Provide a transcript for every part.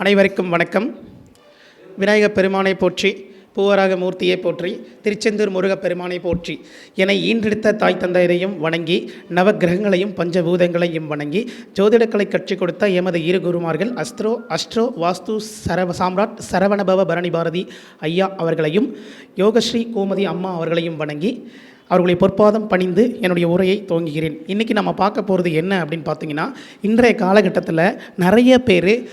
அனைவருக்கும் வணக்கம். விநாயகப் பெருமானை போற்றி பூவராக மூர்த்தியை போற்றி திருச்செந்தூர் முருகப் பெருமானை போற்றி என ஈன்றெடுத்த தாய் தந்தையரையும் வணங்கி நவக்கிரகங்களையும் பஞ்சபூதங்களையும் வணங்கி ஜோதிடக்கலை கற்றுக் கொடுத்த எமது இரு குருமார்கள் அஸ்ட்ரோ அஸ்ட்ரோ வாஸ்து சரவ சாம்ராட் சரவணபவ பரணி பாரதி ஐயா அவர்களையும் யோகஸ்ரீ கோமதி அம்மா அவர்களையும் வணங்கி அவர்களை பொற்பாதம் பணிந்து என்னுடைய உரையை துவங்குகிறேன். இன்றைக்கி நம்ம பார்க்க போகிறது என்ன அப்படின்னு பார்த்தீங்கன்னா இன்றைய காலகட்டத்தில் நிறைய பேர்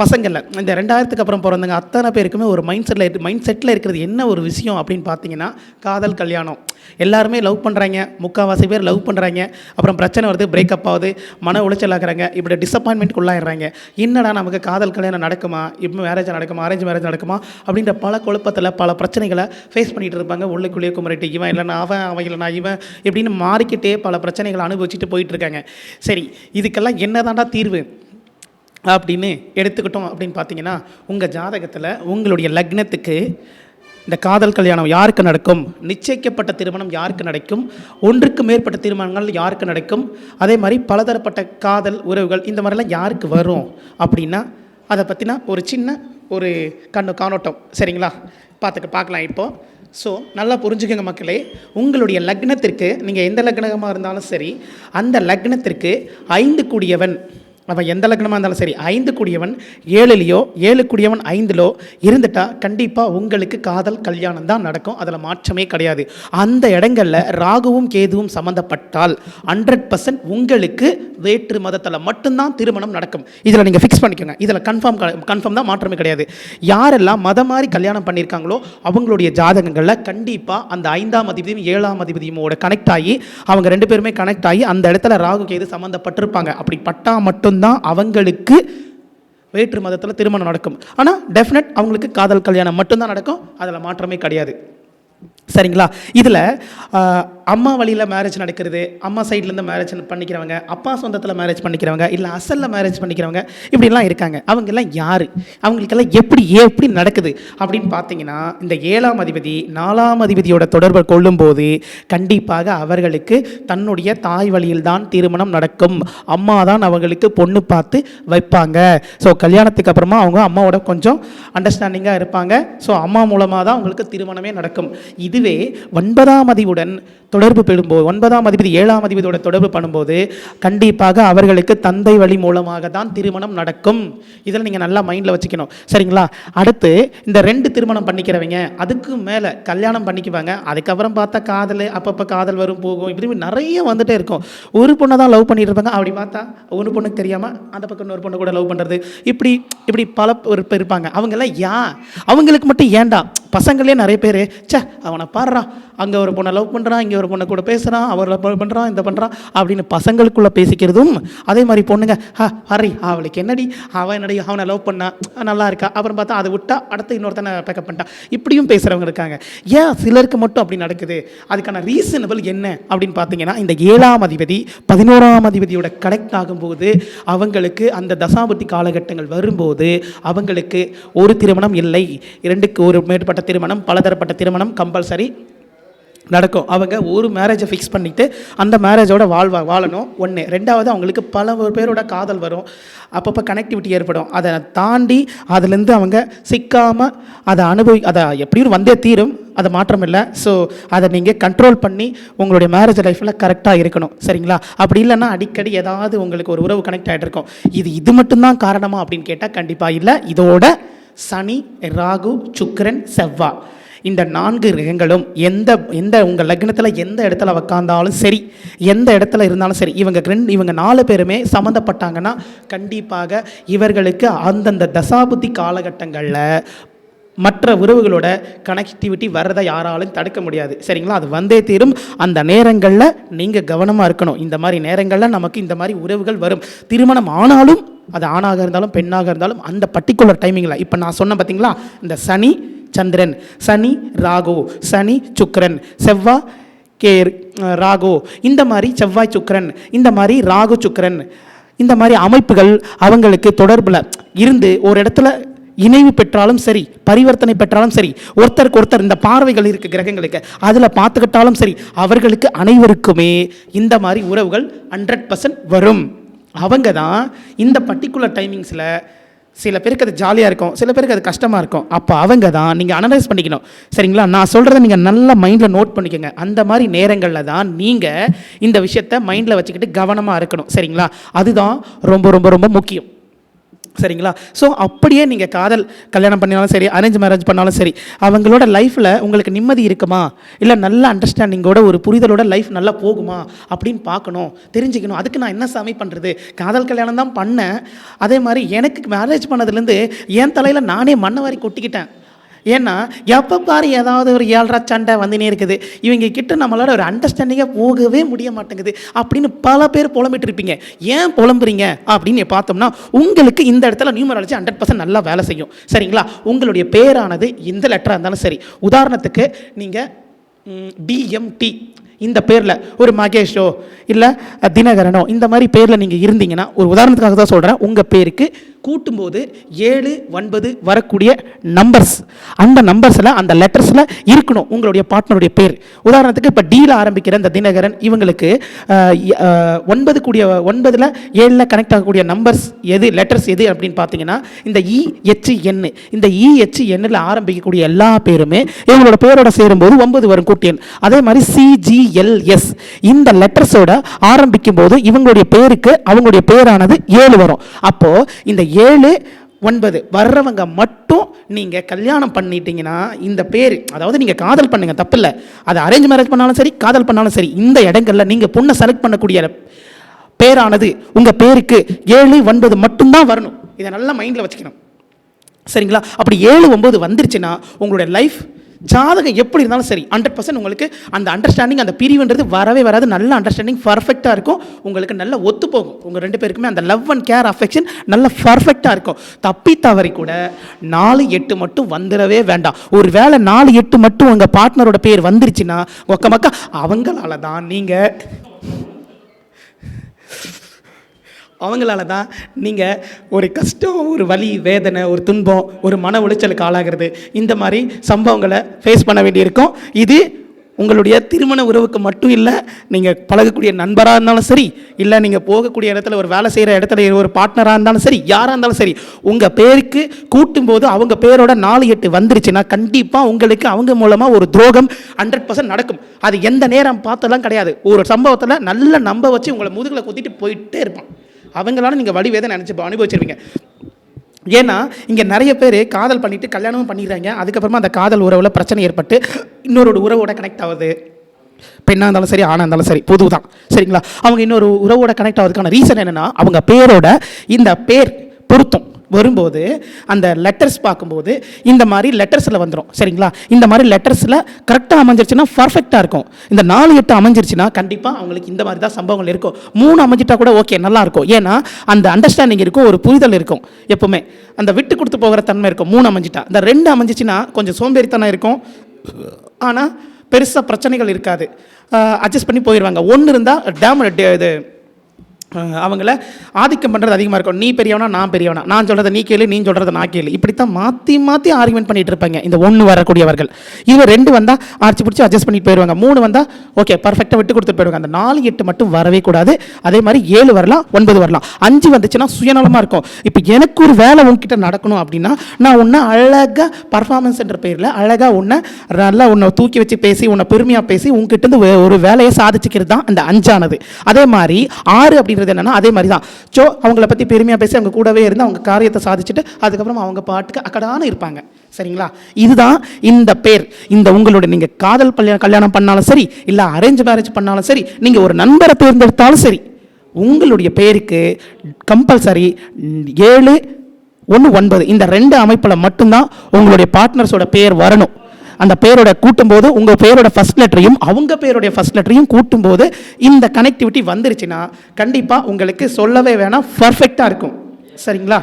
பசங்களில். இந்த ரெண்டாயிரத்துக்கு அப்புறம் பிறந்தவங்க அத்தனை பேருக்குமே ஒரு மைண்ட் செட்டில் மைண்ட் செட்டில் இருக்கிறது என்ன ஒரு விஷயம் அப்படின்னு பார்த்தீங்கன்னா காதல் கல்யாணம். எல்லாருமே லவ் பண்ணுறாங்க முக்கால்வாசி பேர் லவ் பண்ணுறாங்க அப்புறம் பிரச்சனை வருது பிரேக்கப் ஆகுது மன உளைச்சல் ஆகிறாங்க இப்படி டிசப்பாயின்மெண்ட் உள்ளாயிடுறாங்க. என்னடா நமக்கு காதல் கல்யாணம் நடக்குமா? இப்போ மேரேஜ் நடக்குமா? அரேஞ்ச் மேரேஜ் நடக்குமா? அப்படின்ற பல குழப்பத்தில் பல பிரச்சனைகளை ஃபேஸ் பண்ணிகிட்டு இருப்பாங்க. உள்ளுக்குள்ளேயே குமரிட்டு இவன் இல்லைனா அவன் அவன் இல்லைனா இவன் இப்படின்னு மாறிக்கிட்டே பல பிரச்சனைகளை அனுபவிச்சுட்டு போயிட்டு இருக்காங்க. சரி இதுக்கெல்லாம் என்னதான்டா தீர்வு? அப்படின்னு எடுத்துக்கிட்டோம் அப்படின்னு பார்த்தீங்கன்னா உங்கள் ஜாதகத்தில் உங்களுடைய லக்னத்துக்கு இந்த காதல் கல்யாணம் யாருக்கு நடக்கும்? நிச்சயிக்கப்பட்ட திருமணம் யாருக்கு நடக்கும்? ஒன்றுக்கு மேற்பட்ட திருமணங்கள் யாருக்கு நடக்கும்? அதே மாதிரி பலதரப்பட்ட காதல் உறவுகள் இந்த மாதிரிலாம் யாருக்கு வரும்? அப்படின்னா அதை பற்றினா ஒரு சின்ன ஒரு கண்ணு காணோட்டம். சரிங்களா? பார்த்துக்க பார்க்கலாம் இப்போது ஸோ நல்லா புரிஞ்சுக்கோங்க மக்களே உங்களுடைய லக்னத்திற்கு நீங்கள் எந்த லக்னமாக இருந்தாலும் சரி அந்த லக்னத்திற்கு ஐந்து கூடியவன் அவன் எந்த லக்னமாக இருந்தாலும் சரி ஐந்து கூடியவன் ஏழுலையோ ஏழு கூடியவன் ஐந்திலோ இருந்துட்டா கண்டிப்பாக உங்களுக்கு காதல் கல்யாணம் தான் நடக்கும். அதில் மாற்றமே கிடையாது. அந்த இடங்களில் ராகுவும் கேதுவும் சம்மந்தப்பட்டால் ஹண்ட்ரட் பர்சன்ட் உங்களுக்கு வேற்று மதத்தில் மட்டும்தான் திருமணம் நடக்கும். இதில் நீங்கள் ஃபிக்ஸ் பண்ணிக்கோங்க. இதில் கன்ஃபார்ம் கன்ஃபார்ம் தான் மாற்றமே கிடையாது. யாரெல்லாம் மதம் மாதிரி கல்யாணம் பண்ணியிருக்காங்களோ அவங்களுடைய ஜாதகங்களில் கண்டிப்பாக அந்த ஐந்தாம் அதிபதியும் ஏழாம் அதிபதியுமோட கனெக்ட் ஆகி அவங்க ரெண்டு பேருமே கனெக்ட் ஆகி அந்த இடத்துல ராகு கேது சம்மந்தப்பட்டிருப்பாங்க அப்படி பட்டா மட்டும் மட்டும்தான் அவங்களுக்கு வேற்று மதத்தில் திருமணம் நடக்கும். ஆனால் டெஃபினட் அவங்களுக்கு காதல் கல்யாணம் மட்டும்தான் நடக்கும். அதில் மாற்றமே கிடையாது. சரிங்களா? இதில் அம்மா வழியில் மேரேஜ் நடக்கிறது அம்மா சைட்லேருந்து மேரேஜ் பண்ணிக்கிறவங்க அப்பா சொந்தத்தில் மேரேஜ் பண்ணிக்கிறவங்க இல்லை அசலில் மேரேஜ் பண்ணிக்கிறவங்க இப்படிலாம் இருக்காங்க. அவங்கெல்லாம் யார்? அவங்களுக்கெல்லாம் எப்படி எப்படி நடக்குது? அப்படின்னு பார்த்தீங்கன்னா இந்த ஏழாம் அதிபதி நாலாம் அதிபதியோட தொடர்பை கொள்ளும்போது கண்டிப்பாக அவர்களுக்கு தன்னுடைய தாய் வழியில் தான் திருமணம் நடக்கும். அம்மா தான் அவங்களுக்கு பொண்ணு பார்த்து வைப்பாங்க. ஸோ கல்யாணத்துக்கு அப்புறமா அவங்க அம்மாவோட கொஞ்சம் அண்டர்ஸ்டாண்டிங்காக இருப்பாங்க. ஸோ அம்மா மூலமாக தான் அவங்களுக்கு திருமணமே நடக்கும். இது இதுவே ஒன்பதாம் அதிபுடன் தொடர்பு பெறும்போது ஒன்பதாம் அதிபதி ஏழாம் அதிபதியோட தொடர்பு பண்ணும்போது கண்டிப்பாக அவர்களுக்கு தந்தை வழி மூலமாக தான் திருமணம் நடக்கும். இதில் நீங்கள் நல்லா மைண்டில் வச்சுக்கணும். சரிங்களா? அடுத்து இந்த ரெண்டு திருமணம் பண்ணிக்கிறவங்க அதுக்கு மேலே கல்யாணம் பண்ணிக்குவாங்க. அதுக்கப்புறம் பார்த்தா காதல் அப்பப்போ காதல் வரும் போகும். இப்படி நிறைய வந்துட்டே இருக்கும். ஒரு பொண்ணை தான் லவ் பண்ணிட்டு இருப்பாங்க. அப்படி பார்த்தா ஒரு பொண்ணுக்கு தெரியாமல் அந்த பக்கம் இன்னொரு பொண்ணு கூட லவ் பண்ணுறது இப்படி இப்படி பல ஒரு பேர் இருப்பாங்க. அவங்கெல்லாம் யா? அவங்களுக்கு மட்டும் ஏண்டா? பசங்களே நிறைய பேர் ச்சே அவனை பாடுறான் அங்கே ஒரு பொண்ணை லவ் பண்ணுறான் இங்கே ஒரு பொண்ணை கூட பேசுகிறான் அவர் லவ் பண்ணுறான் இந்த பண்ணுறான் அப்படின்னு பசங்களுக்குள்ளே பேசிக்கிறதும் அதே மாதிரி பொண்ணுங்க ஹா ஹரி அவளுக்கு என்னடி? அவன் என்னடி? அவனை லவ் பண்ணா? நல்லா இருக்கா? அப்புறம் பார்த்தா அதை விட்டா அடுத்து இன்னொருத்தனை பேக்கப் பண்ணிட்டான். இப்படியும் பேசுகிறவங்க இருக்காங்க. ஏன் சிலருக்கு மட்டும் அப்படி நடக்குது? அதுக்கான ரீசனபிள் என்ன அப்படின்னு பார்த்தீங்கன்னா இந்த ஏழாம் அதிபதி பதினோராம் அதிபதியோட கனெக்ட் ஆகும்போது அவங்களுக்கு அந்த தசாபதி காலகட்டங்கள் வரும்போது அவங்களுக்கு ஒரு திருமணம் இல்லை. இரண்டுக்கு ஒரு மேற்பட்ட திருமணம் பலதரப்பட்ட திருமணம் கம்பல்சரி நடக்கும். அவங்க ஒரு மேரேஜை ஃபிக்ஸ் பண்ணிவிட்டு அந்த மேரேஜோட வாழ்வா வாழணும். ஒன்று ரெண்டாவது அவங்களுக்கு பல பேரோட காதல் வரும். அப்பப்போ கனெக்டிவிட்டி ஏற்படும். அதை தாண்டி அதுலேருந்து அவங்க சிக்காமல் அதை அனுபவி அதை எப்படியும் வந்தே தீரும். அது மாற்றம் இல்லை. ஸோ அதை நீங்கள் கண்ட்ரோல் பண்ணி உங்களுடைய மேரேஜ் லைஃப்பில் கரெக்டாக இருக்கணும். சரிங்களா? அப்படி இல்லைன்னா அடிக்கடி ஏதாவது உங்களுக்கு ஒரு உறவு கனெக்ட் ஆகிட்டு இருக்கும். இது இது மட்டும்தான் காரணமா அப்படின்னு கேட்டால் கண்டிப்பாக இல்லை. இதோட சனி ராகு சுக்கரன் செவ்வாய் இந்த நான்கு கிரகங்களும் எந்த எந்த உங்கள் லக்னத்தில் எந்த இடத்துல உக்காந்தாலும் சரி எந்த இடத்துல இருந்தாலும் சரி இவங்க ரெண்டு இவங்க நாலு பேருமே சம்மந்தப்பட்டாங்கன்னா கண்டிப்பாக இவர்களுக்கு அந்தந்த தசாபுத்தி காலகட்டங்களில் மற்ற உறவுகளோட கனெக்டிவிட்டி வர்றதை யாராலும் தடுக்க முடியாது. சரிங்களா? அது வந்தே தீரும். அந்த நேரங்களில் நீங்கள் கவனமாக இருக்கணும். இந்த மாதிரி நேரங்களில் நமக்கு இந்த மாதிரி உறவுகள் வரும். திருமணம் ஆனாலும் அது ஆணாக இருந்தாலும் பெண்ணாக இருந்தாலும் அந்த பர்டிகுலர் டைமிங்கில் இப்போ நான் சொன்னேன் பார்த்தீங்களா இந்த சனி சந்திரன் சனி ராகு சனி சுக்ரன் செவ்வாய் கேர் ராகு. இந்த மாதிரி செவ்வாய் சுக்ரன் இந்த மாதிரி ராகு சுக்ரன் இந்த மாதிரி அமைப்புகள் அவங்களுக்கு தொடர்பில் இருந்து ஒரு இடத்துல இணைவு பெற்றாலும் சரி பரிவர்த்தனை பெற்றாலும் சரி ஒருத்தருக்கு ஒருத்தர் இந்த பார்வைகள் இருக்குது கிரகங்களுக்கு அதில் பார்த்துக்கிட்டாலும் சரி அவர்களுக்கு அனைவருக்குமே இந்த மாதிரி உறவுகள் ஹண்ட்ரட் பர்சன்ட் வரும். அவங்க தான் இந்த பர்டிகுலர் டைமிங்ஸில் சில பேருக்கு அது ஜாலியாக இருக்கும் சில பேருக்கு அது கஷ்டமாக இருக்கும். அப்போ அவங்க தான் நீங்கள் அனலைஸ் பண்ணிக்கணும். சரிங்களா? நான் சொல்கிறத நீங்கள் நல்லா மைண்டில் நோட் பண்ணிக்கோங்க. அந்த மாதிரி நேரங்களில் தான் நீங்கள் இந்த விஷயத்த மைண்டில் வச்சுக்கிட்டு கவனமாக இருக்கணும். சரிங்களா? அதுதான் ரொம்ப ரொம்ப ரொம்ப முக்கியம். சரிங்களா? ஸோ அப்படியே நீங்கள் காதல் கல்யாணம் பண்ணாலும் சரி அரேஞ்ச் மேரேஜ் பண்ணாலும் சரி அவங்களோட லைஃப்பில் உங்களுக்கு நிம்மதி இருக்குமா? இல்லை நல்ல அண்டர்ஸ்டாண்டிங்கோட ஒரு புரிதலோட லைஃப் நல்லா போகுமா? அப்படின்னு பார்க்கணும் தெரிஞ்சுக்கணும். அதுக்கு நான் என்ன சாமி பண்ணுறது காதல் கல்யாணம் தான் பண்ணேன். அதே மாதிரி எனக்கு மேரேஜ் பண்ணதுலேருந்து என் தலையில் நானே மண்ணை வாரி கொட்டிக்கிட்டேன். ஏன்னா எப்போ பாரு ஏதாவது ஒரு ஏழ்ரா சண்டை வந்துனே இருக்குது. இவங்க கிட்ட நம்மளால ஒரு அண்டர்ஸ்டாண்டிங்காக போகவே முடிய மாட்டேங்குது. அப்படின்னு பல பேர் புலம்பிட்டு இருப்பீங்க. ஏன் புலம்புறீங்க? அப்படின்னு பார்த்தோம்னா உங்களுக்கு இந்த இடத்துல நியூமராலஜி ஹண்ட்ரட் பர்சன்ட் நல்லா வேலை செய்யும். சரிங்களா? உங்களுடைய பேரானது இந்த லெட்டராக இருந்தாலும் சரி. உதாரணத்துக்கு நீங்கள் டிஎம்டி இந்த பேரில் ஒரு மகேஷோ இல்லை தினகரனோ இந்த மாதிரி பேரில் நீங்கள் இருந்தீங்கன்னா ஒரு உதாரணத்துக்காக தான் சொல்கிறேன் உங்கள் பேருக்கு கூட்டும்போது ஏழு ஒன்பது வரக்கூடிய நம்பர்ஸ் அந்த நம்பர்ஸில் அந்த லெட்டர்ஸில் இருக்கணும் உங்களுடைய பார்ட்னருடைய பேர். உதாரணத்துக்கு இப்போ டீல ஆரம்பிக்கிற இந்த தினகரன் இவங்களுக்கு ஒன்பது கூடிய ஒன்பதில் ஏழில் கனெக்ட் ஆகக்கூடிய நம்பர்ஸ் எது லெட்டர்ஸ் எது அப்படின்னு பார்த்தீங்கன்னா இந்த இ எச்சு என் இந்த இ எச்சு எண்ணில் ஆரம்பிக்கக்கூடிய எல்லா பேருமே இவங்களோட பேரோட சேரும்போது ஒன்பது வரும் கூட்டியன். அதே மாதிரி சிஜி சிஜிஎல்எஸ் இந்த லெட்டர்ஸோட ஆரம்பிக்கும் போது இவங்களுடைய பேருக்கு அவங்களுடைய பேரானது ஏழு வரும். அப்போ இந்த ஏழு ஒன்பது வர்றவங்க மட்டும் நீங்கள் கல்யாணம் பண்ணிட்டீங்கன்னா இந்த பேர் அதாவது நீங்கள் காதல் பண்ணுங்க தப்பில்லை. அது அரேஞ்ச் மேரேஜ் பண்ணாலும் சரி காதல் பண்ணாலும் சரி இந்த இடங்கள்ல நீங்கள் பொண்ணை செலக்ட் பண்ணக்கூடிய பேரானது உங்கள் பேருக்கு ஏழு ஒன்பது மட்டும்தான் வரணும். இதை நல்லா மைண்டில் வச்சுக்கணும். சரிங்களா? அப்படி ஏழு ஒம்பது வந்துருச்சுன்னா உங்களுடைய லைஃப் ஜாதகம் எப்படி இருந்தாலும் சரி ஹண்ட்ரட் பர்சன்ட் உங்களுக்கு அந்த அண்டர்ஸ்டாண்டிங் அந்த பிரிவுன்றது வரவே வராது. நல்ல அண்டர்ஸ்டாண்டிங் பர்ஃபெக்டாக இருக்கும். உங்களுக்கு நல்ல ஒத்து போகும். உங்கள் ரெண்டு பேருக்குமே அந்த லவ் அண்ட் கேர் அஃபெக்ஷன் நல்ல பர்ஃபெக்டாக இருக்கும். தப்பி தவறி கூட நாலு எட்டு மட்டும் வந்துடவே வேண்டாம். ஒரு வேளை நாலு எட்டு மட்டும் உங்கள் பார்ட்னரோட பேர் வந்துருச்சுன்னா ஒக்க மக்கா அவங்களால தான் நீங்கள் அவங்களால தான் நீங்கள் ஒரு கஷ்டம் ஒரு வலி வேதனை ஒரு துன்பம் ஒரு மன உளைச்சலுக்கு ஆளாகிறது. இந்த மாதிரி சம்பவங்களை ஃபேஸ் பண்ண வேண்டியிருக்கும். இது உங்களுடைய திருமண உறவுக்கு மட்டும் இல்லை நீங்கள் பழகக்கூடிய நண்பராக இருந்தாலும் சரி இல்லை நீங்கள் போகக்கூடிய இடத்துல ஒரு வேலை செய்கிற இடத்துல ஒரு பார்ட்னராக இருந்தாலும் சரி யாராக இருந்தாலும் சரி உங்கள் பேருக்கு கூட்டும்போது அவங்க பேரோட நாலு எட்டு வந்துருச்சுன்னா கண்டிப்பாக உங்களுக்கு அவங்க மூலமாக ஒரு துரோகம் ஹண்ட்ரட் பர்சன்ட் நடக்கும். அது எந்த நேரம் பார்த்தெல்லாம் கிடையாது. ஒரு சம்பவத்தில் நல்ல நம்ப வச்சு உங்களை முதுகில் குத்திட்டு போயிட்டே இருப்பான். அவங்களால நீங்கள் வழி நினச்சி அனுபவிச்சிருவீங்க. ஏன்னா இங்கே நிறைய பேர் காதல் பண்ணிட்டு கல்யாணமும் பண்ணிடுறாங்க. அதுக்கப்புறமா அந்த காதல் உறவில் பிரச்சனை ஏற்பட்டு இன்னொரு உறவோட கனெக்ட் ஆகுது. பெண்ணாக இருந்தாலும் சரி ஆணாக இருந்தாலும் சரி பொது தான் சரிங்களா? அவங்க இன்னொரு உறவோட கனெக்ட் ஆகிறதுக்கான ரீசன் என்னென்னா அவங்க பேரோட இந்த பேர் பொருத்தம். வரும்போது அந்த லெட்டர்ஸ் பார்க்கும்போது இந்த மாதிரி லெட்டர்ஸில் வந்துடும் சரிங்களா? இந்த மாதிரி லெட்டர்ஸில் கரெக்டாக அமைஞ்சிருச்சுன்னா பர்ஃபெக்டாக இருக்கும். இந்த நாலு எட்டு அமைஞ்சிருச்சுன்னா கண்டிப்பாக அவங்களுக்கு இந்த மாதிரி தான் சம்பவங்கள் இருக்கும். மூணு அமைஞ்சிட்டா கூட ஓகே நல்லா இருக்கும். ஏன்னா அந்த அண்டர்ஸ்டாண்டிங் இருக்கும் ஒரு புரிதல் இருக்கும் எப்போவுமே. அந்த விட்டு கொடுத்து போகிற தன்மை இருக்கும். மூணு அமைஞ்சிட்டா. இந்த ரெண்டு அமைஞ்சிச்சுன்னா கொஞ்சம் சோம்பேறித்தனம் இருக்கும். ஆனால் பெருசாக பிரச்சனைகள் இருக்காது. அட்ஜஸ்ட் பண்ணி போயிடுவாங்க ஒன்று இருந்தால் டேம் இது அவங்கள ஆதிக்கம் பண்ணுறது அதிகமாக இருக்கும். நீ பெரியவனா நான் பெரியவனா. நான் சொல்கிறத நீ கேளு நீ சொல்கிறத நான் கேளு. இப்படித்தான் மாற்றி மாற்றி ஆர்குமெண்ட் பண்ணிகிட்டு இருப்பாங்க இந்த ஒன்று வரக்கூடியவர்கள். இது ரெண்டு வந்தால் அடிச்சு பிடிச்சி அட்ஜஸ்ட் பண்ணிட்டு போயிடுவாங்க. மூணு வந்தால் ஓகே பர்ஃபெக்டாக விட்டு கொடுத்துட்டு போயிடுவாங்க. அந்த நாலு எட்டு மட்டும் வரவே கூடாது. அதே மாதிரி ஏழு வரலாம் ஒன்பது வரலாம். அஞ்சு வந்துச்சுன்னா சுயநலமாக இருக்கும். இப்போ எனக்கு ஒரு வேலை உன்கிட்ட நடக்கணும் அப்படின்னா நான் உன்னை அழகாக பர்ஃபார்மன்ஸ் என்ற பேரில் அழகாக உன்னை நல்லா உன்னை தூக்கி வச்சு பேசி உன்னை பெருமையாக பேசி உன்கிட்ட வே- ஒரு வேலையை சாதிச்சுக்கிறது தான் அந்த அஞ்சானது. அதே மாதிரி ஆறு அப்படின்றது என்னன்னா அதே மாதிரி தான் ஸோ அவங்கள பற்றி பெருமையாக பேசி அவங்க கூடவே இருந்து அவங்க காரியத்தை சாதிச்சுட்டு அதுக்கப்புறம் அவங்க பாட்டுக்கு அக்கடான இருப்பாங்க. சரிங்களா? இதுதான் இந்த பேர். இந்த உங்களுடைய நீங்கள் காதல் கல்யாணம் கல்யாணம் பண்ணாலும் சரி இல்லை அரேஞ்ச் மேரேஜ் பண்ணாலும் சரி நீங்கள் ஒரு நண்பரை தேர்ந்தெடுத்தாலும் சரி உங்களுடைய பேருக்கு கம்பல்சரி ஏழு ஒன்று ஒன்பது இந்த ரெண்டு அமைப்பில் மட்டும்தான் உங்களுடைய பார்ட்னர்ஸோட பேர் வரணும். அந்த பேரோட கூட்டும்போது உங்கள் பேரோட ஃபர்ஸ்ட் லெட்டரையும் அவங்க பேருடைய ஃபர்ஸ்ட் லெட்டரையும் கூட்டும்போது இந்த கனெக்டிவிட்டி வந்துருச்சுன்னா கண்டிப்பாக உங்களுக்கு சொல்லவே வேணாம் பர்ஃபெக்டாக இருக்கும். சரிங்களா?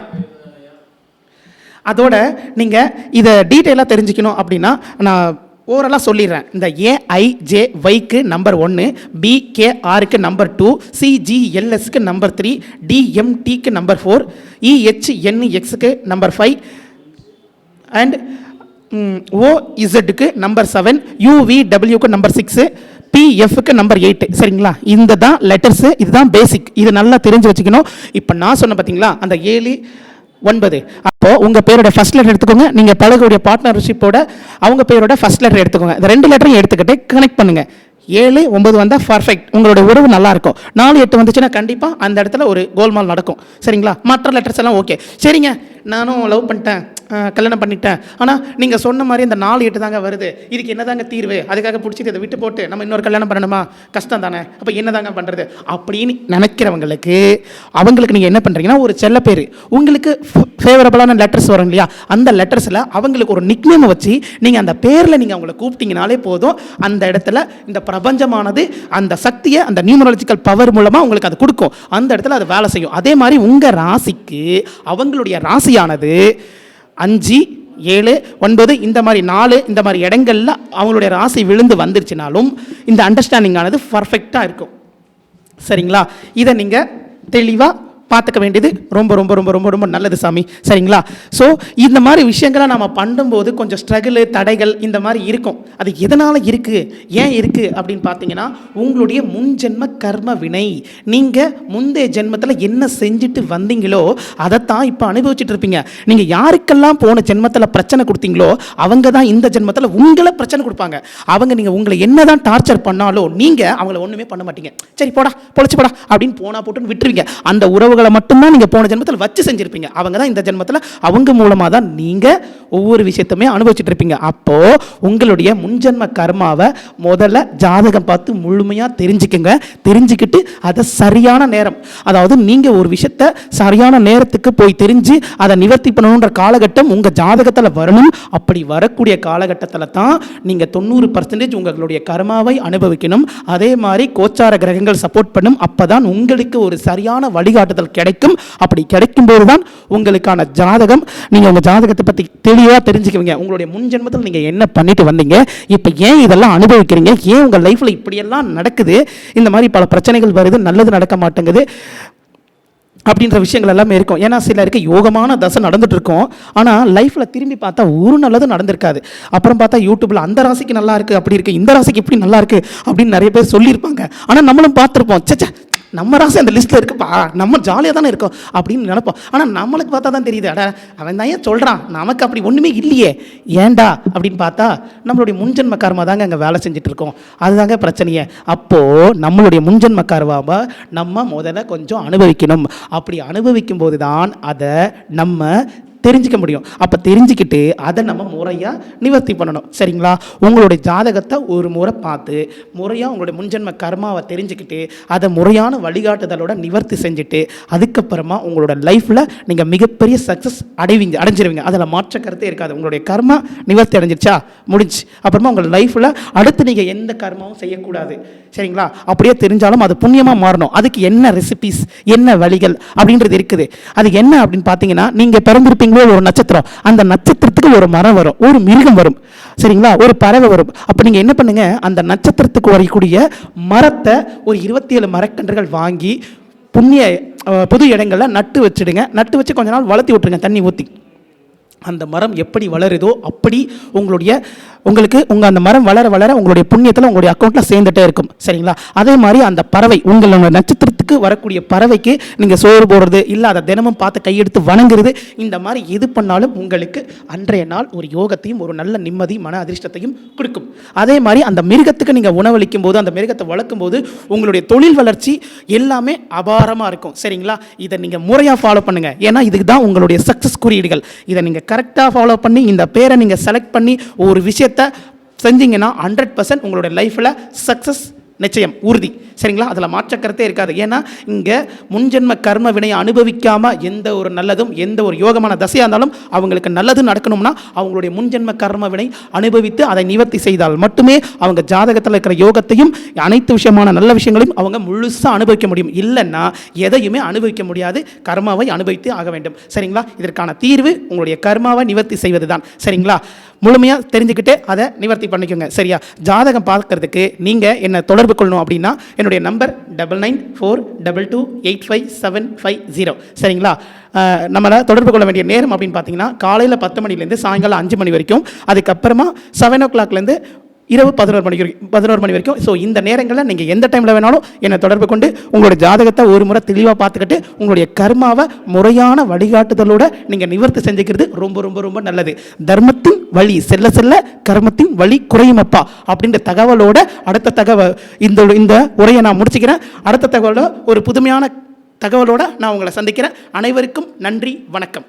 அதோட நீங்கள் இதை டீட்டெயிலாக தெரிஞ்சுக்கணும் அப்படின்னா நான் ஓரலாக சொல்லிடுறேன். இந்த ஏஐஜே வைக்கு நம்பர் ஒன்று பிகேஆருக்கு நம்பர் டூ சிஜிஎல்எஸ்க்கு நம்பர் த்ரீ டிஎம்டிக்கு நம்பர் ஃபோர் இஹெச்என்எக்ஸுக்கு நம்பர் ஃபைவ் அண்ட் ஓ இசட்டுக்கு நம்பர் செவன் யூவிடபிள்யூக்கு நம்பர் சிக்ஸு பிஎஃப்க்கு நம்பர் எயிட்டு சரிங்களா? இந்த தான் லெட்டர்ஸு இதுதான் பேசிக் இது நல்லா தெரிஞ்சு வச்சுக்கணும். இப்போ நான் சொன்னேன் பார்த்தீங்களா அந்த ஏழு ஒன்பது. அப்போ உங்கள் பேரோட ஃபஸ்ட் லெட்டர் எடுத்துக்கோங்க. நீங்கள் பழகக்கூடிய பார்ட்னர்ஷிப்போட அவங்க பேரோட ஃபஸ்ட் லெட்டர் எடுத்துக்கோங்க. இந்த ரெண்டு லெட்டரையும் எடுத்துக்கிட்டு கனெக்ட் பண்ணுங்கள் ஏழு ஒன்பது வந்தால் பர்ஃபெக்ட் உங்களோட உறவு நல்லாயிருக்கும் நாலு எட்டு வந்துச்சுன்னா கண்டிப்பாக அந்த இடத்துல ஒரு கோல்மால் நடக்கும். சரிங்களா? மற்ற லெட்டர்ஸ் எல்லாம் ஓகே சரிங்க. நானும் லவ் பண்ணிட்டேன். கல்யாணம் பண்ணிட்டேன். ஆனால் நீங்கள் சொன்ன மாதிரி இந்த நாலு எட்டு தாங்க வருது. இதுக்கு என்னதாங்க தீர்வு? அதுக்காக பிடிச்சிட்டு இதை விட்டு போட்டு நம்ம இன்னொரு கல்யாணம் பண்ணணுமா? கஷ்டம் தானே. அப்போ என்னதாங்க பண்ணுறது அப்படின்னு நினைக்கிறவங்களுக்கு அவங்களுக்கு நீங்கள் என்ன பண்ணுறீங்கன்னா ஒரு செல்ல பேர். உங்களுக்கு ஃபேவரபுளான லெட்டர்ஸ் வரும் இல்லையா? அந்த லெட்டர்ஸில் அவங்களுக்கு ஒரு நிக்னேமை வச்சு நீங்கள் அந்த பேரில் நீங்கள் அவங்கள கூப்பிட்டீங்கனாலே போதும். அந்த இடத்துல இந்த பிரபஞ்சமானது அந்த சக்தியை அந்த நியூமராலஜிக்கல் பவர் மூலமாக உங்களுக்கு அது கொடுக்கும். அந்த இடத்துல அது வேலை செய்யும். அதே மாதிரி உங்கள் ராசிக்கு அவங்களுடைய ராசியானது அஞ்சு ஏழு ஒன்பது இந்த மாதிரி நாலு இந்த மாதிரி இடங்கள்ல அவங்களுடைய ராசி விழுந்து வந்துருச்சுனாலும் இந்த அண்டர்ஸ்டாண்டிங் ஆனது பர்ஃபெக்டாக இருக்கும். சரிங்களா? இதை நீங்கள் தெளிவாக பார்த்துக்க வேண்டியது ரொம்ப ரொம்ப ரொம்ப ரொம்ப ரொம்ப நல்லது சாமி. சரிங்களா? ஸோ இந்த மாதிரி விஷயங்களை நம்ம பண்ணும்போது கொஞ்சம் ஸ்ட்ரகிளு தடைகள் இந்த மாதிரி இருக்கும். அது எதனால் இருக்குது ஏன் இருக்குது அப்படின்னு பார்த்தீங்கன்னா உங்களுடைய முன்ஜென்ம கர்ம வினை. நீங்கள் முந்தைய ஜென்மத்தில் என்ன செஞ்சுட்டு வந்தீங்களோ அதைத்தான் இப்போ அனுபவிச்சுட்டு இருப்பீங்க. நீங்கள் யாருக்கெல்லாம் போன ஜென்மத்தில் பிரச்சனை கொடுத்தீங்களோ அவங்க தான் இந்த ஜென்மத்தில் உங்களை பிரச்சனை கொடுப்பாங்க. அவங்க நீங்கள் உங்களை என்ன தான் டார்ச்சர் பண்ணாலும் நீங்கள் அவங்கள ஒன்றுமே பண்ண மாட்டீங்க. சரி போடா பொழைச்சு போடா அப்படின்னு போனா போட்டுன்னு விட்டுருவீங்க. அந்த உறவுகள் மட்டும்தான் நீங்கள் போன ஜென்மத்தில் வச்சு செஞ்சுருப்பீங்க. அவங்க தான் இந்த ஜென்மத்தில் அவங்க மூலமாக தான் நீங்கள் ஒவ்வொரு விஷயத்தையுமே அனுபவிச்சுட்டு இருப்பீங்க. அப்போது உங்களுடைய முன்ஜென்ம கர்மாவை முதல்ல ஜாதகம் பார்த்து முழுமையாக தெரிஞ்சுக்கங்க. தெரிஞ்சுக்கிட்டு அதை சரியான நேரம் அதாவது நீங்கள் ஒரு விஷயத்த சரியான நேரத்துக்கு போய் தெரிஞ்சு அதை நிவர்த்தி பண்ணணுன்ற காலகட்டம் உங்கள் ஜாதகத்தில் வரணும். அப்படி வரக்கூடிய காலகட்டத்தில் தான் நீங்கள் தொண்ணூறு பர்சன்டேஜ் உங்களுடைய கர்மாவை அனுபவிக்கணும். அதே மாதிரி கோச்சார கிரகங்கள் சப்போர்ட் பண்ணும். அப்போ தான் உங்களுக்கு ஒரு சரியான வழிகாட்டுதல் கிடைக்கும். அப்படி கிடைக்கும்போது தான் உங்களுக்கான ஜாதகம். நீங்கள் உங்கள் ஜாதகத்தை பற்றி தெளிவாக தெரிஞ்சுக்குவீங்க. உங்களுடைய முன் ஜென்மத்தில் நீங்கள் என்ன பண்ணிட்டு வந்தீங்க? இப்போ ஏன் இதெல்லாம் அனுபவிக்கிறீங்க? ஏன் உங்கள் லைஃப்பில் இப்படியெல்லாம் நடக்குது? இந்த மாதிரி பல பிரச்சனைகள் வருது. நல்லது நடக்க மாட்டேங்குது. அப்படின்ற விஷயங்கள் எல்லாமே இருக்கும். ஏன்னா சிலருக்கு யோகமான தசை நடந்துட்டு இருக்கும். ஆனால் லைஃப்பில் திரும்பி பார்த்தா ஒரு நல்லதும் நடந்திருக்காது. அப்புறம் பார்த்தா யூடியூப்பில் அந்த ராசிக்கு நல்லா இருக்குது அப்படி இருக்குது இந்த ராசிக்கு இப்படி நல்லா இருக்குது அப்படின்னு நிறைய பேர் சொல்லியிருப்பாங்க. ஆனால் நம்மளும் பார்த்துருப்போம். சச்சா நம்ம ராசி அந்த லிஸ்ட்டில் இருக்குப்பா. நம்ம ஜாலியாக தானே இருக்கோம் அப்படின்னு நினைப்போம். ஆனால் நம்மளுக்கு பார்த்தா தான் தெரியுது. அட அவன் தான் ஏன் சொல்கிறான் நமக்கு அப்படி ஒன்றுமே இல்லையே. ஏன்டா? அப்படின்னு பார்த்தா நம்மளுடைய முன்ஜென்ம கர்மா தாங்க அங்கே வேலை செஞ்சுட்டு இருக்கோம். அதுதாங்க பிரச்சனையே. அப்போது நம்மளுடைய முன்ஜென்ம கர்மாவை நம்ம முதல்ல கொஞ்சம் அனுபவிக்கணும். அப்படி அனுபவிக்கும் போது தான் அதை நம்ம தெரிஞ்சுக்க முடியும். அப்போ தெரிஞ்சுக்கிட்டு அதை நம்ம முறையாக நிவர்த்தி பண்ணணும். சரிங்களா? உங்களுடைய ஜாதகத்தை ஒரு முறை பார்த்து முறையாக உங்களுடைய முன்ஜென்ம கர்மாவை தெரிஞ்சுக்கிட்டு அதை முறையான வழிகாட்டுதலோட நிவர்த்தி செஞ்சுட்டு அதுக்கப்புறமா உங்களோட லைஃப்பில் நீங்கள் மிகப்பெரிய சக்ஸஸ் அடைவீங்க அடைஞ்சிருவீங்க. அதில் மாற்ற கருத்தே இருக்காது. உங்களுடைய கர்மா நிவர்த்தி அடைஞ்சிருச்சா? முடிஞ்சு. அப்புறமா உங்கள் லைஃப்பில் அடுத்து நீங்கள் எந்த கர்மாவும் செய்யக்கூடாது. சரிங்களா? அப்படியே தெரிஞ்சாலும் அது புண்ணியமாக மாறணும். அதுக்கு என்ன ரெசிபிஸ் என்ன வழிகள் அப்படின்றது இருக்குது. அது என்ன அப்படின்னு பார்த்தீங்கன்னா நீங்கள் பிறந்திருப்பீங்களோ ஒரு நட்சத்திரம் அந்த நட்சத்திரத்துக்கு ஒரு மரம் வரும் ஒரு மிருகம் வரும். சரிங்களா? ஒரு பறவை வரும். அப்போ நீங்கள் என்ன பண்ணுங்கள் அந்த நட்சத்திரத்துக்கு வரக்கூடிய மரத்தை ஒரு இருபத்தி ஏழு மரக்கன்றுகள் வாங்கி புண்ணிய புது இடங்களில் நட்டு வச்சிடுங்க. நட்டு வச்சு கொஞ்ச நாள் வளர்த்தி விட்டுருங்க தண்ணி ஊற்றி அந்த மரம் எப்படி வளருதோ அப்படி உங்களுடைய உங்களுக்கு உங்கள் அந்த மரம் வளர வளர உங்களுடைய புண்ணியத்தில் உங்களுடைய அக்கௌண்ட்டில் சேர்ந்துட்டே இருக்கும். சரிங்களா? அதே மாதிரி அந்த பறவை உங்களோட நட்சத்திரத்துக்கு வரக்கூடிய பறவைக்கு நீங்கள் சோறு போடுறது இல்லை அதை தினமும் பார்த்து கையெடுத்து வணங்குறது இந்த மாதிரி எது பண்ணாலும் உங்களுக்கு அன்றைய நாள் ஒரு யோகத்தையும் ஒரு நல்ல நிம்மதி மன அதிர்ஷ்டத்தையும் கொடுக்கும். அதே மாதிரி அந்த மிருகத்துக்கு நீங்கள் உணவளிக்கும் போது அந்த மிருகத்தை வளர்க்கும் போது உங்களுடைய தொழில் வளர்ச்சி எல்லாமே அபாரமாக இருக்கும். சரிங்களா? இதை நீங்கள் முறையாக ஃபாலோ பண்ணுங்கள் ஏன்னா இதுக்கு தான் உங்களுடைய சக்ஸஸ் குறியீடுகள். இதை நீங்கள் கரெக்டாக ஃபாலோ பண்ணி இந்த பேரை நீங்கள் செலக்ட் பண்ணி ஒரு விஷயத்தை செஞ்சீங்கன்னா ஹண்ட்ரட் பர்சன்ட் உங்களுடைய லைஃப்பில் சக்ஸஸ் நிச்சயம் உறுதி. சரிங்களா? அதில் மாற்றக்கருத்தே இருக்காது. ஏன்னா இங்கே முன்ஜென்ம கர்ம வினையை அனுபவிக்காமல் எந்த ஒரு நல்லதும் எந்த ஒரு யோகமான தசையாக இருந்தாலும் அவங்களுக்கு நல்லது நடக்கணும்னா அவங்களுடைய முன்ஜென்ம கர்ம வினை அனுபவித்து அதை நிவர்த்தி செய்தால் மட்டுமே அவங்க ஜாதகத்தில் இருக்கிற யோகத்தையும் அனைத்து விஷயமான நல்ல விஷயங்களையும் அவங்க முழுசாக அனுபவிக்க முடியும். இல்லைன்னா எதையுமே அனுபவிக்க முடியாது. கர்மாவை அனுபவித்து ஆக வேண்டும். சரிங்களா? இதற்கான தீர்வு உங்களுடைய கர்மாவை நிவர்த்தி செய்வது தான் சரிங்களா? முழுமையாக தெரிஞ்சுக்கிட்டு அதை நிவர்த்தி பண்ணிக்கோங்க. சரியா? ஜாதகம் பார்க்கறதுக்கு நீங்கள் என்னை தொடர்பு கொள்ளணும் அப்படின்னா என்னுடைய number double nine four double two eight five seven five zero சரிங்களா? நம்மளை தொடர்பு கொள்ள வேண்டிய நேரம் அப்படின்னு பார்த்தீங்கன்னா காலையில் பத்து மணிலேருந்து சாயங்காலம் அஞ்சு மணி வரைக்கும் அதுக்கப்புறமா செவன் ஓ கிளாக்லேருந்து இரவு பதினோரு மணி வரைக்கும் பதினோரு மணி வரைக்கும். ஸோ இந்த நேரங்களில் நீங்கள் எந்த டைமில் வேணாலும் என்னை தொடர்பு கொண்டு உங்களுடைய ஜாதகத்தை ஒரு முறை தெளிவாக பார்த்துக்கிட்டு உங்களுடைய கர்மாவை முறையான வழிகாட்டுதலோடு நீங்கள் நிவர்த்தி செஞ்சுக்கிறது ரொம்ப ரொம்ப ரொம்ப நல்லது. தர்மத்தின் வழி செல்ல செல்ல கர்மத்தின் வழி குறையுமப்பா அப்படின்ற தகவலோட அடுத்த தகவல் இந்த இந்த உரையை நான் முடிச்சுக்கிறேன். அடுத்த தகவலோட ஒரு புதுமையான தகவலோடு நான் உங்களை சந்திக்கிறேன். அனைவருக்கும் நன்றி வணக்கம்.